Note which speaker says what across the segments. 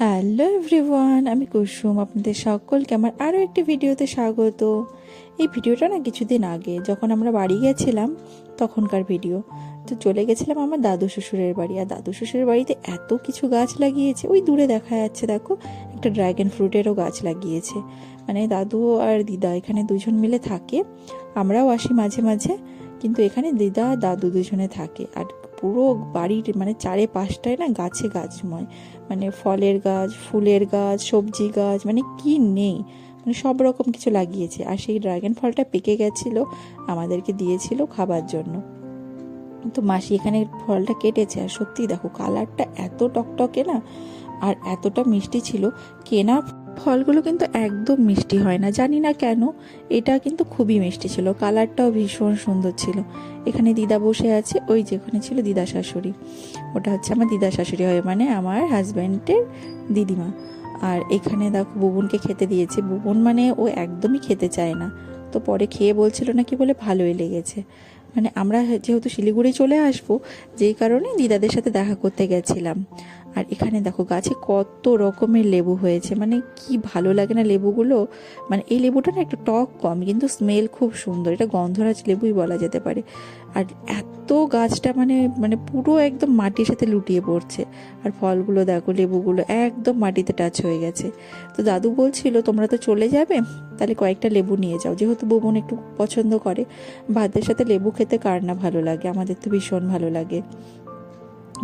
Speaker 1: Hello everyone, আমি কুসুম, আপনাদের সকলকে আমার আরও একটি ভিডিওতে স্বাগত। এই ভিডিওটা না কিছুদিন আগে, যখন আমরা বাড়ি গেছিলাম তখনকার ভিডিও। তো চলে গেছিলাম আমার দাদু শ্বশুরের বাড়ি, আর দাদু শ্বশুরের বাড়িতে এত কিছু গাছ লাগিয়েছে। ওই দূরে দেখা যাচ্ছে, দেখো, একটা ড্রাগন ফ্রুটেরও গাছ লাগিয়েছে। মানে দাদু আর দিদা এখানে দুজন মিলে থাকে, আমরাও আসি মাঝে মাঝে, কিন্তু এখানে দিদা দাদু দুজনে থাকে। আর পুরো বাড়ির মানে চারে পাঁচটায় না গাছে গাছময়। মানে ফলের গাছ, ফুলের গাছ, সবজি গাছ মানে কি নেই? মানে সব রকম কিছু লাগিয়েছে। আর সেই ড্রাগন ফলটা পেকে গেছিল, আমাদেরকে দিয়েছিল খাবার জন্য। তো মাসি এখানে ফলটা কেটেছে। আর সত্যি দেখো, কালারটা এত টকটকে না, আর এতটা মিষ্টি ছিল, কেনা ফলগুলো কিন্তু একদম মিষ্টি হয় না। জানি না কেন, এটা কিন্তু খুবই মিষ্টি ছিল। কালারটাও ভীষণ সুন্দর ছিল। এখানে দিদা বসে আছে, ওই যেখানে ছিল দিদা শাশুড়ি। ওটা হচ্ছে আমার দিদা শাশুড়ি হয় মানে আমার হাজব্যান্ডের দিদিমা। আর এখানে দেখো বুবনকে খেতে দিয়েছে। বুবন মানে ও একদমই খেতে চায় না। তো পরে খেয়ে বলছিল নাকি বলে ভালোই লেগেছে। মানে আমরা যেহেতু শিলিগুড়ি চলে আসব, যেই কারণে দিদাদের সাথে দেখা করতে গেছিলাম। আর এখানে দেখো গাছে কত রকমের লেবু হয়েছে। মানে কি ভালো লাগে না লেবুগুলো? মানে এই লেবুটা না একটু টক কম, কিন্তু স্মেল খুব সুন্দর। এটা গন্ধরাজ লেবুই বলা যেতে পারে। আর এত গাছটা মানে মানে পুরো একদম মাটির সাথে লুটিয়ে পড়ছে। আর ফলগুলো দেখো, লেবুগুলো একদম মাটিতে টাচ হয়ে গেছে। তো দাদু বলছিল, তোমরা তো চলে যাবে? তাহলে কয়েকটা লেবু নিয়ে যাও। যেহেতু বোবন একটু পছন্দ করে, ভাতের সাথে লেবু খেতে কার না ভালো লাগে? আমাদের তো ভীষণ ভালো লাগে।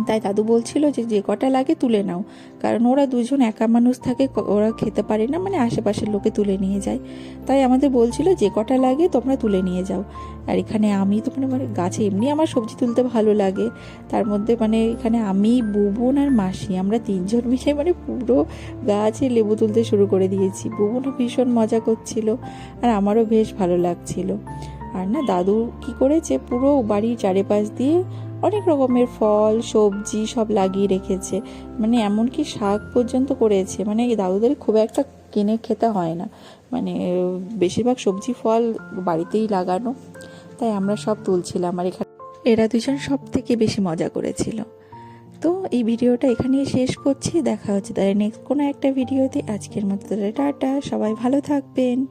Speaker 1: তাই দাদু বলছিল যে যে কটা লাগে তুলে নাও। কারণ ওরা দুজন একা মানুষ থাকে ওরা খেতে পারে না মানে আশেপাশের লোকে তুলে নিয়ে যায়। তাই আমাদের বলছিল, যে কটা লাগে তোমরা তুলে নিয়ে যাও। আর এখানে আমি তো মানে মানে গাছে এমনি আমার সবজি তুলতে ভালো লাগে। তার মধ্যে মানে এখানে আমি, বুবন আর মাসি, আমরা তিনজন মিলে মানে পুরো গাছে লেবু তুলতে শুরু করে দিয়েছি। বুবনও ভীষণ মজা করছিল, আর আমারও বেশ ভালো লাগছিল। আর না, দাদু কি করেছে, পুরো বাড়ির চারিপাশ দিয়ে অনেক রকমের ফল, সবজি সব লাগিয়ে রেখেছে। মানে এমনকি শাক পর্যন্ত করেছে। মানে দাদুদের খুব একটা কিনে খেতে হয় না। মানে বেশিরভাগ সবজি ফল বাড়িতেই লাগানো। তাই আমরা সব তুলছিলাম আর এখানে এরা দুজন সব থেকে বেশি মজা করেছিল। তো এই ভিডিওটা এখানেই শেষ করছি। দেখা হচ্ছে তাহলে নেক্সট কোনো একটা ভিডিওতে। আজকের মতো টাটা। সবাই ভালো থাকবেন।